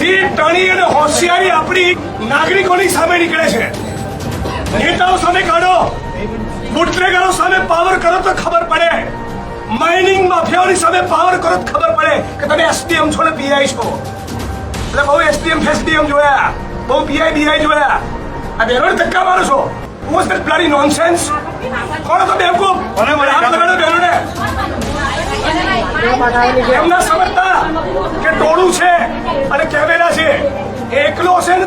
બધી ટણી અને હોશિયારી આપણી નાગરિકોની સામે નીકળે છે. નેતાઓ સામે કાઢો. બુટલેગરો સામે પાવર કરો તો ખબર પડે. માઇનિંગ માફિયાઓની સામે પાવર કરો તો ખબર પડે કે તમે એસડીએમ છો ને પીઆઈ છો. એટલે બહુ એસડીએમ ફેસડીએમ જોયા. બહુ પીઆઈ બીઆઈ જોયા. આ બેરોડ ધક્કા મારો છો. વોઝ સર બ્લડી નોનસેન્સ કોણ તો બેવકૂફ મને મને હાથ લગાડો બેરોડે. એમના સમજતા કે ટોળું છે અને કેમેરા છે એકલો હશે ને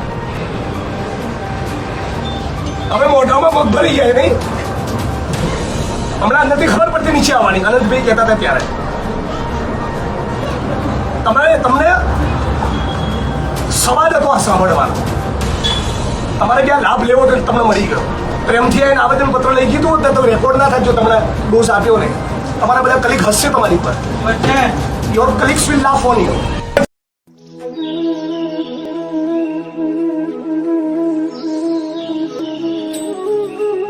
હવે મોઢામાં પગ ભરી જાય નહીં? હમણાં નથી ખબર પડતી નીચે આવવાની. અનંતભાઈ કહેતા હતા ત્યારે. તમારે તમને સવાલ હતો આ સાંભળવાનો. તમારે ક્યાં લાભ લેવો તો તમને મળી ગયો. પ્રેમથી આવીને આવેદન પત્ર લઈ કીધું હોત ને તો રેકોર્ડ ના થાય જો તમને ડોઝ આપ્યો નહીં. તમારા બધા કલિક હસશે તમારી પર your clicks will laugh on you